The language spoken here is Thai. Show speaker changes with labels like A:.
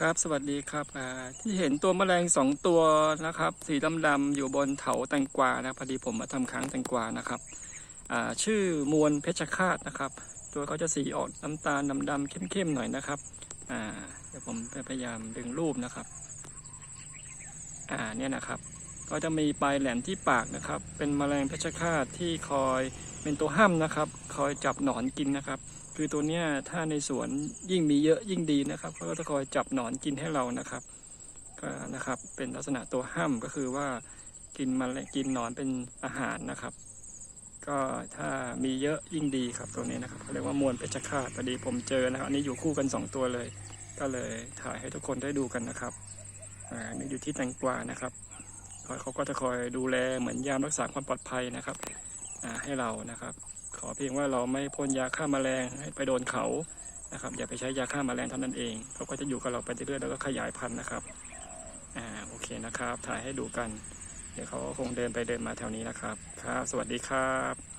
A: ครับสวัสดีครับที่เห็นตัวแมลงสองตัวนะครับ สีดำๆอยู่บนเถาแตงกวานะพอดีผมมาทำค้างแตงกวานะครับชื่อมวลเพชรคาตนะครับ ตัวเขาจะสีออกน้ำตาลดำๆเข้มๆหน่อยนะครับเดี๋ยวผมพยายามดึงรูปนะครับ อ่าเนี่ยนะครับ ก็จะมีปลายแหลมที่ปากนะครับ เป็นแมลงเพชรคาตที่คอยเป็นตัวห้ามนะครับ คอยจับหนอนกินนะครับ คือตัวเนี้ยถ้าในสวนยิ่งมีเยอะยิ่งดีนะครับเขาก็จะคอยจับหนอนกินให้เรานะครับก็นะครับเป็นลักษณะตัวห้ามก็คือว่ากินมันกินหนอนเป็นอาหารนะครับ ก็ถ้ามีเยอะยิ่งดีครับตัวนี้นะครับเขาเรียกว่ามวลเพชฌฆาตพอดีผมเจอนะครับอันนี้อยู่คู่กันสองตัวเลย ก็เลยถ่ายให้ทุกคนได้ดูกันนะครับอ่าอันนี่อยู่ที่แตงกวานะครับ เขาก็จะคอยดูแลเหมือนยามรักษาความปลอดภัยนะครับให้เรานะครับ ขอเพียงว่าเราไม่พ่นยาฆ่าแมลงให้ไปโดนเขานะครับ อย่าไปใช้ยาฆ่าแมลงเท่านั้นเองเขาก็จะอยู่กับเราไปเรื่อยๆแล้วก็ขยายพันธุ์นะครับอ่าโอเคนะครับ ถ่ายให้ดูกัน เดี๋ยวเขาคงเดินไปเดินมาแถวนี้นะครับครับ สวัสดีครับ